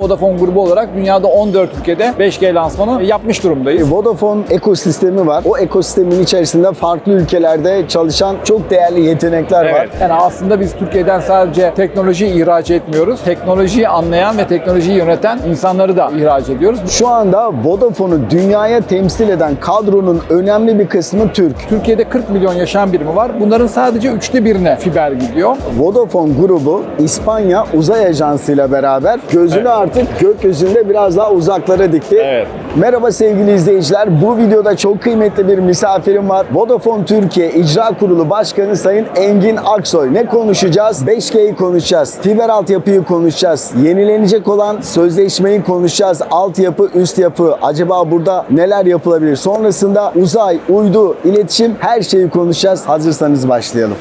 Vodafone grubu olarak dünyada 14 ülkede 5G lansmanı yapmış durumdayız. Vodafone ekosistemi var. O ekosistemin içerisinde farklı ülkelerde çalışan çok değerli yetenekler var. Evet. Yani aslında biz Türkiye'den sadece teknoloji ihraç etmiyoruz. Teknolojiyi anlayan ve teknolojiyi yöneten insanları da ihraç ediyoruz. Şu anda Vodafone'u dünyaya temsil eden kadronun önemli bir kısmı Türk. Türkiye'de 40 milyon yaşam birimi var. Bunların sadece üçte birine fiber gidiyor. Vodafone grubu İspanya Uzay Ajansı ile beraber gözünü Evet. Artık gökyüzünde biraz daha uzaklara dikti. Evet. Merhaba sevgili izleyiciler. Bu videoda çok kıymetli bir misafirim var. Vodafone Türkiye İcra Kurulu Başkanı Sayın Engin Aksoy. Ne konuşacağız? 5G'yi konuşacağız. Fiber altyapıyı konuşacağız. Yenilenecek olan sözleşmeyi konuşacağız. Altyapı, üst yapı. Acaba burada neler yapılabilir? Sonrasında uzay, uydu, iletişim her şeyi konuşacağız. Hazırsanız başlayalım.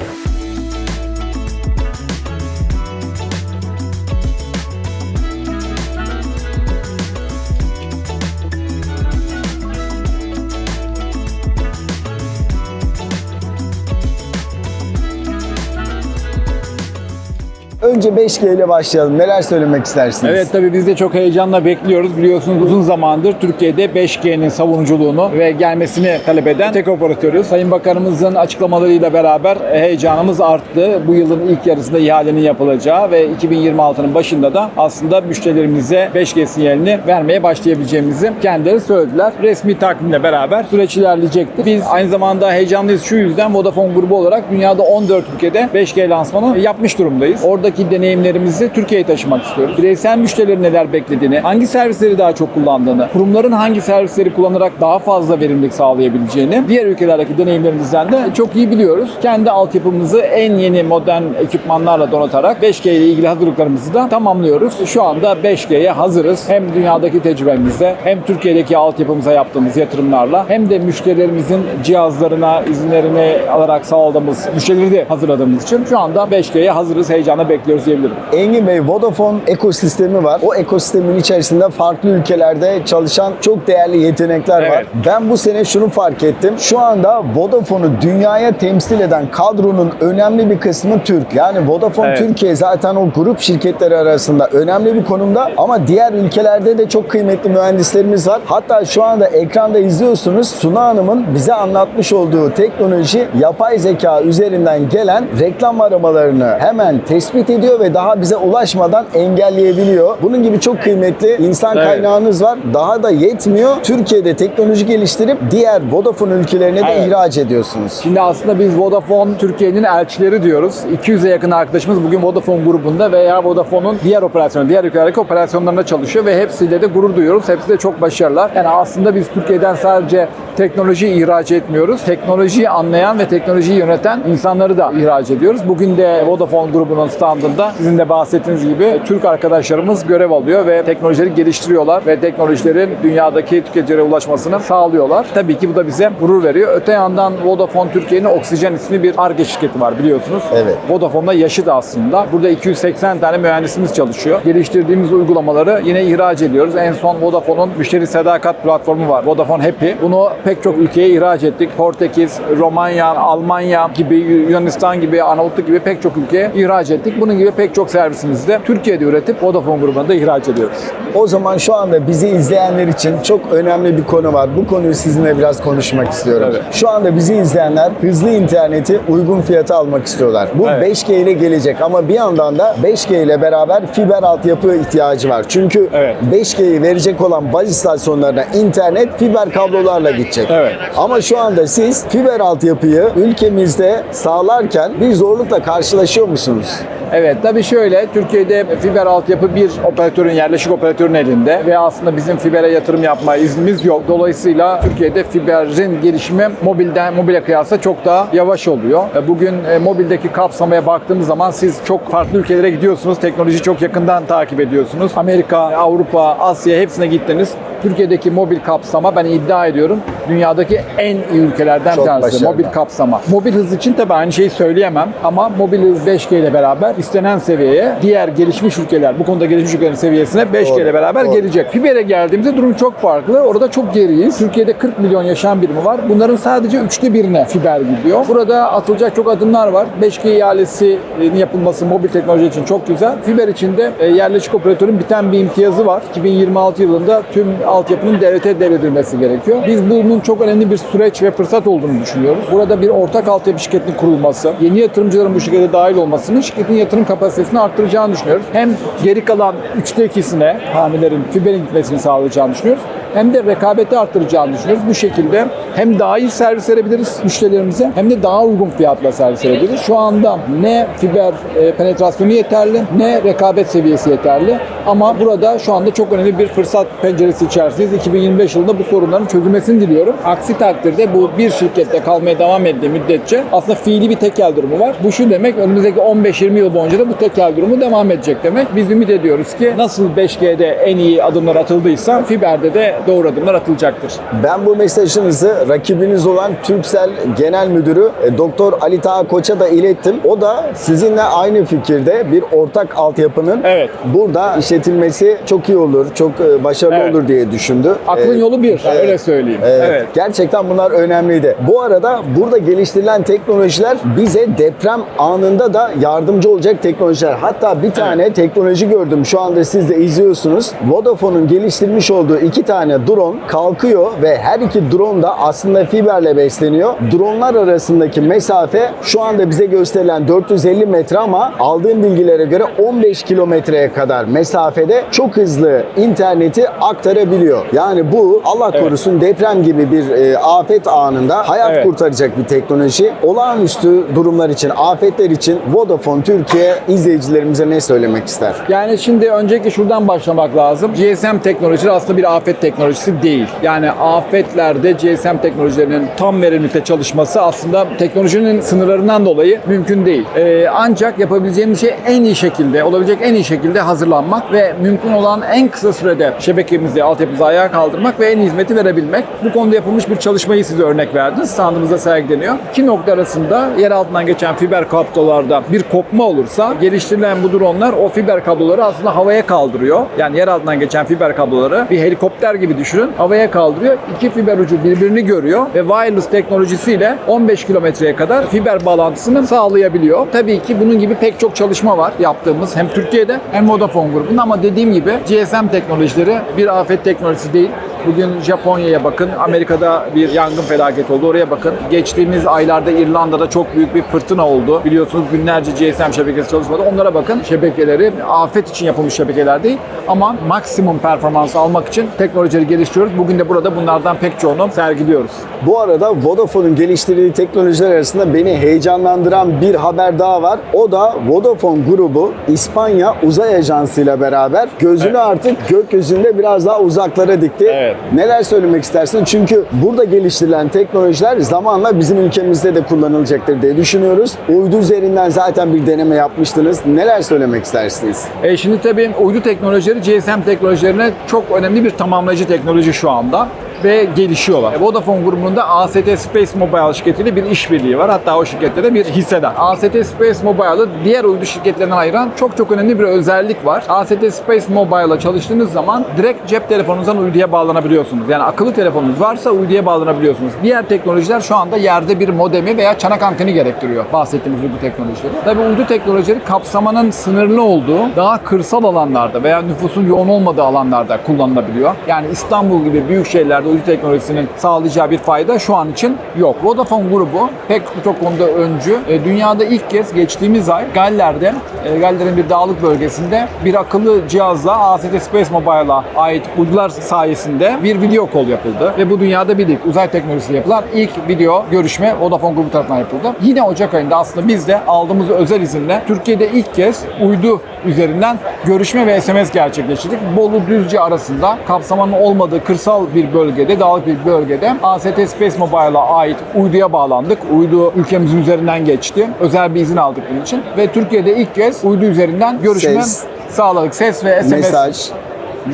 Önce 5G ile başlayalım. Neler söylemek istersiniz? Evet tabii biz de çok heyecanla bekliyoruz. Biliyorsunuz uzun zamandır Türkiye'de 5G'nin savunuculuğunu ve gelmesini talep eden tek operatörüz. Sayın Bakanımızın açıklamalarıyla beraber heyecanımız arttı. Bu yılın ilk yarısında ihalenin yapılacağı ve 2026'nın başında da aslında müşterilerimize 5G sinyalini vermeye başlayabileceğimizi kendileri söylediler. Resmi takvimle beraber süreç ilerleyecekti. Biz aynı zamanda heyecanlıyız şu yüzden Vodafone grubu olarak dünyada 14 ülkede 5G lansmanı yapmış durumdayız. Oradaki deneyimlerimizi Türkiye'ye taşımak istiyoruz. Bireysel müşterilerin neler beklediğini, hangi servisleri daha çok kullandığını, kurumların hangi servisleri kullanarak daha fazla verimlilik sağlayabileceğini diğer ülkelerdeki deneyimlerimizden de çok iyi biliyoruz. Kendi altyapımızı en yeni modern ekipmanlarla donatarak 5G ile ilgili hazırlıklarımızı da tamamlıyoruz. Şu anda 5G'ye hazırız. Hem dünyadaki tecrübemizle hem Türkiye'deki altyapımıza yaptığımız yatırımlarla hem de müşterilerimizin cihazlarına izinlerini alarak sağladığımız müşterileri de hazırladığımız için şu anda 5G'ye hazırız. Heyecanla bekliyoruz diyebilirim. Engin Bey, Vodafone ekosistemi var. O ekosistemin içerisinde farklı ülkelerde çalışan çok değerli yetenekler var. Evet. Ben bu sene şunu fark ettim. Şu anda Vodafone'u dünyaya temsil eden kadronun önemli bir kısmı Türk. Yani Vodafone Evet. Türkiye zaten o grup şirketleri arasında önemli bir konumda ama diğer ülkelerde de çok kıymetli mühendislerimiz var. Hatta şu anda ekranda izliyorsunuz Suna Hanım'ın bize anlatmış olduğu teknoloji yapay zeka üzerinden gelen reklam aramalarını hemen tespit ediyor ve daha bize ulaşmadan engelleyebiliyor. Bunun gibi çok kıymetli insan Evet. kaynağınız var. Daha da yetmiyor. Türkiye'de teknoloji geliştirip diğer Vodafone ülkelerine de Evet. ihraç ediyorsunuz. Şimdi aslında biz Vodafone Türkiye'nin elçileri diyoruz. 200'e yakın arkadaşımız bugün Vodafone grubunda veya Vodafone'un diğer operasyonu, diğer ülkelerdeki operasyonlarında çalışıyor ve hepsiyle de gurur duyuyoruz. Hepsi de çok başarılar. Yani aslında biz Türkiye'den sadece teknoloji ihraç etmiyoruz. Teknolojiyi anlayan ve teknolojiyi yöneten insanları da ihraç ediyoruz. Bugün de Vodafone grubunun standında sizin de bahsettiğiniz gibi Türk arkadaşlarımız görev alıyor ve teknolojileri geliştiriyorlar ve teknolojilerin dünyadaki tüketicilere ulaşmasını sağlıyorlar. Tabii ki bu da bize gurur veriyor. Öte yandan Vodafone Türkiye'nin Oksijen isimli bir ARGE şirketi var biliyorsunuz. Evet. Vodafone'da yaşıt aslında. Burada 280 tane mühendisimiz çalışıyor. Geliştirdiğimiz uygulamaları yine ihraç ediyoruz. En son Vodafone'un müşteri sadakat platformu var. Vodafone Happy. Bunu pek çok ülkeye ihraç ettik. Portekiz, Romanya, Almanya gibi, Yunanistan gibi, Arnavutluk gibi pek çok ülkeye ihraç ettik. Bunun gibi pek çok servisimizi de Türkiye'de üretip Vodafone grubuna da ihraç ediyoruz. O zaman şu anda bizi izleyenler için çok önemli bir konu var. Bu konuyu sizinle biraz konuşmak istiyorum. Evet. Şu anda bizi izleyenler hızlı interneti uygun fiyata almak istiyorlar. Bu Evet. 5G ile gelecek ama bir yandan da 5G ile beraber fiber altyapı ihtiyacı var. Çünkü Evet. 5G'yi verecek olan baz istasyonlarına internet fiber kablolarla gidecek. Evet. Ama şu anda siz fiber altyapıyı ülkemizde sağlarken bir zorlukla karşılaşıyor musunuz? Evet tabii şöyle Türkiye'de fiber altyapı bir operatörün yerleşik operatörün elinde ve aslında bizim fibere yatırım yapma iznimiz yok. Dolayısıyla Türkiye'de fiberin gelişimi mobilden mobile kıyasla çok daha yavaş oluyor. E, Bugün e, mobildeki kapsamaya baktığımız zaman siz çok farklı ülkelere gidiyorsunuz. Teknolojiyi çok yakından takip ediyorsunuz. Amerika, Avrupa, Asya hepsine gittiniz. Türkiye'deki mobil kapsama ben iddia ediyorum dünyadaki en iyi ülkelerden bir tanesi. Mobil kapsama. Mobil hız için tabii aynı şeyi söyleyemem ama mobil hız 5G ile beraber istenen seviyeye diğer gelişmiş ülkeler, bu konuda gelişmiş ülkelerin seviyesine 5G Doğru, ile beraber doğru. gelecek. Fiber'e geldiğimizde durum çok farklı. Orada çok geriyiz. Türkiye'de 40 milyon yaşam birimi var. Bunların sadece üçte birine fiber gidiyor. Burada atılacak çok adımlar var. 5G ihalesinin yapılması mobil teknoloji için çok güzel. Fiber için de e, yerleşik operatörün biten bir imtiyazı var. 2026 yılında tüm altyapının devlete devredilmesi gerekiyor. Biz bunun çok önemli bir süreç ve fırsat olduğunu düşünüyoruz. Burada bir ortak altyapı şirketinin kurulması, yeni yatırımcıların bu şirkete dahil olmasının şirketin yatırım kapasitesini arttıracağını düşünüyoruz. Hem geri kalan üçte ikisine hanelerin fiberin gitmesini sağlayacağını düşünüyoruz. Hem de rekabeti arttıracağını düşünüyoruz. Bu şekilde hem daha iyi servis verebiliriz müşterilerimize hem de daha uygun fiyatla servis verebiliriz. Şu anda ne fiber e, penetrasyonu yeterli ne rekabet seviyesi yeterli. Ama burada şu anda çok önemli bir fırsat penceresi içerisindeyiz. 2025 yılında bu sorunların çözülmesini diliyorum. Aksi takdirde bu bir şirkette kalmaya devam ettiği müddetçe aslında fiili bir tekel durumu var. Bu şu demek önümüzdeki 15-20 yıl boyunca da bu tekel durumu devam edecek demek. Biz ümit ediyoruz ki nasıl 5G'de en iyi adımlar atıldıysa fiberde de doğru adımlar atılacaktır. Ben bu mesajınızı rakibiniz olan Türksel Genel Müdürü e, Doktor Ali Taha Koç'a da ilettim. O da sizinle aynı fikirde bir ortak altyapının Evet. burada işletilmesi çok iyi olur, çok e, başarılı Evet. olur diye düşündü. Aklın E, yolu bir, evet. öyle söyleyeyim. Evet. evet. Gerçekten bunlar önemliydi. Bu arada burada geliştirilen teknolojiler bize deprem anında da yardımcı olacak teknolojiler. Hatta bir tane teknoloji gördüm. Şu anda siz de izliyorsunuz. Vodafone'un geliştirmiş olduğu iki tane drone kalkıyor ve her iki drone da aslında fiberle besleniyor. Dronlar arasındaki mesafe şu anda bize gösterilen 450 metre ama aldığım bilgilere göre 15 kilometreye kadar mesafede çok hızlı interneti aktarabiliyor. Yani bu Allah Evet. korusun deprem gibi bir e, afet anında hayat Evet. kurtaracak bir teknoloji. Olağanüstü durumlar için, afetler için Vodafone Türkiye izleyicilerimize ne söylemek ister? Yani şimdi öncelikle şuradan başlamak lazım. GSM teknolojileri aslında bir afet teknolojisi değil. Yani afetlerde GSM teknolojilerinin tam verimlilikte çalışması aslında teknolojinin sınırlarından dolayı mümkün değil. Ee, ancak yapabileceğimiz şey en iyi şekilde, olabilecek en iyi şekilde hazırlanmak ve mümkün olan en kısa sürede şebekemizi, altyapımızı ayağa kaldırmak ve en hizmeti verebilmek. Bu konuda yapılmış bir çalışmayı size örnek verdim. Standımızda sergileniyor. İki nokta arasında yer altından geçen fiber kablolarda bir kopma olursa geliştirilen bu dronlar o fiber kabloları aslında havaya kaldırıyor. Yani yer altından geçen fiber kabloları bir helikopter gibi düşünün. Havaya kaldırıyor. İki fiber ucu birbirini görüyor ve wireless teknolojisiyle 15 kilometreye kadar fiber bağlantısını sağlayabiliyor. Tabii ki bunun gibi pek çok çalışma var yaptığımız hem Türkiye'de hem Vodafone grubunda ama dediğim gibi GSM teknolojileri bir afet teknolojisi değil. Bugün Japonya'ya bakın, Amerika'da bir yangın felaketi oldu. Oraya bakın. Geçtiğimiz aylarda İrlanda'da çok büyük bir fırtına oldu. Biliyorsunuz günlerce GSM şebekesi çalışmadı. Onlara bakın. Şebekeleri afet için yapılmış şebekeler değil ama maksimum performans almak için teknolojileri geliştiriyoruz. Bugün de burada bunlardan pek çoğunu sergiliyoruz. Bu arada Vodafone'un geliştirdiği teknolojiler arasında beni heyecanlandıran bir haber daha var. O da Vodafone grubu İspanya Uzay Ajansı ile beraber gözünü Evet. artık gökyüzünde biraz daha uzaklara dikti. Evet. Neler söylemek istersin? Çünkü burada geliştirilen teknolojiler zamanla bizim ülkemizde de kullanılacaktır diye düşünüyoruz. Uydu üzerinden zaten bir deneme yapmıştınız. Neler söylemek istersiniz? E şimdi tabii uydu teknolojileri GSM teknolojilerine çok önemli bir tamamlayıcı teknoloji şu anda ve gelişiyorlar. Vodafone grubunda AST Space Mobile şirketiyle bir işbirliği var. Hatta o şirkette de bir hissedar. AST Space Mobile'ı diğer uydu şirketlerinden ayıran çok çok önemli bir özellik var. AST Space Mobile'la çalıştığınız zaman direkt cep telefonunuzdan uyduya bağlanabiliyorsunuz. Yani akıllı telefonunuz varsa uyduya bağlanabiliyorsunuz. Diğer teknolojiler şu anda yerde bir modemi veya çanak anteni gerektiriyor bahsettiğimiz uydu teknolojileri. Tabii uydu teknolojileri kapsamanın sınırlı olduğu daha kırsal alanlarda veya nüfusun yoğun olmadığı alanlarda kullanılabiliyor. Yani İstanbul gibi büyük şehirlerde uydu teknolojisinin sağlayacağı bir fayda şu an için yok. Vodafone grubu pek çok konuda öncü. E, dünyada ilk kez geçtiğimiz ay Galler'de, e, Galler'in bir dağlık bölgesinde bir akıllı cihazla AST Space Mobile'a ait uydular sayesinde bir video call yapıldı. Ve bu dünyada bir ilk uzay teknolojisiyle yapılan ilk video görüşme Vodafone grubu tarafından yapıldı. Yine Ocak ayında aslında biz de aldığımız özel izinle Türkiye'de ilk kez uydu üzerinden görüşme ve SMS gerçekleştirdik. Bolu Düzce arasında kapsamanın olmadığı kırsal bir bölgede, dağlık bir bölgede AST Space Mobile'a ait uyduya bağlandık. Uydu ülkemizin üzerinden geçti. Özel bir izin aldık bunun için. Ve Türkiye'de ilk kez uydu üzerinden görüşme Ses. sağladık. Ses ve SMS Mesaj.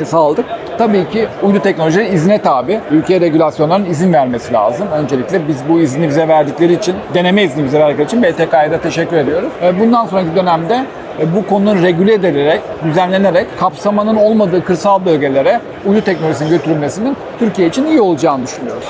sağladık. Tabii ki uydu teknolojileri izne tabi. Ülke regülasyonlarının izin vermesi lazım. Öncelikle biz bu izni bize verdikleri için, deneme izni bize verdikleri için BTK'ya da teşekkür ediyoruz. E, Bundan sonraki dönemde e, bu konunun regüle edilerek, düzenlenerek kapsamanın olmadığı kırsal bölgelere uydu teknolojisinin götürülmesinin Türkiye için iyi olacağını düşünüyoruz.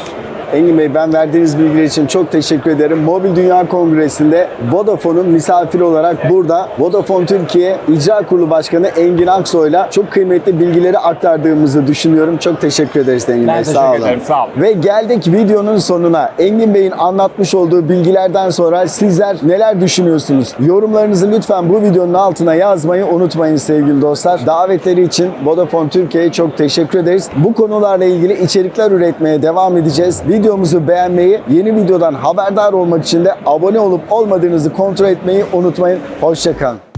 Engin Bey ben verdiğiniz bilgiler için çok teşekkür ederim. Mobil Dünya Kongresi'nde Vodafone'un misafiri olarak burada Vodafone Türkiye İcra Kurulu Başkanı Engin Aksoy'la çok kıymetli bilgileri aktardığımızı düşünüyorum. Çok teşekkür ederiz Engin Ben Bey. teşekkür Sağ olun. ederim, sağ olun. Ve geldik videonun sonuna. Engin Bey'in anlatmış olduğu bilgilerden sonra sizler neler düşünüyorsunuz? Yorumlarınızı lütfen bu videonun altına yazmayı unutmayın sevgili dostlar. Davetleri için Vodafone Türkiye'ye çok teşekkür ederiz. Bu konularla ilgili içerikler üretmeye devam edeceğiz. Videomuzu beğenmeyi, yeni videodan haberdar olmak için de abone olup olmadığınızı kontrol etmeyi unutmayın. Hoşçakalın.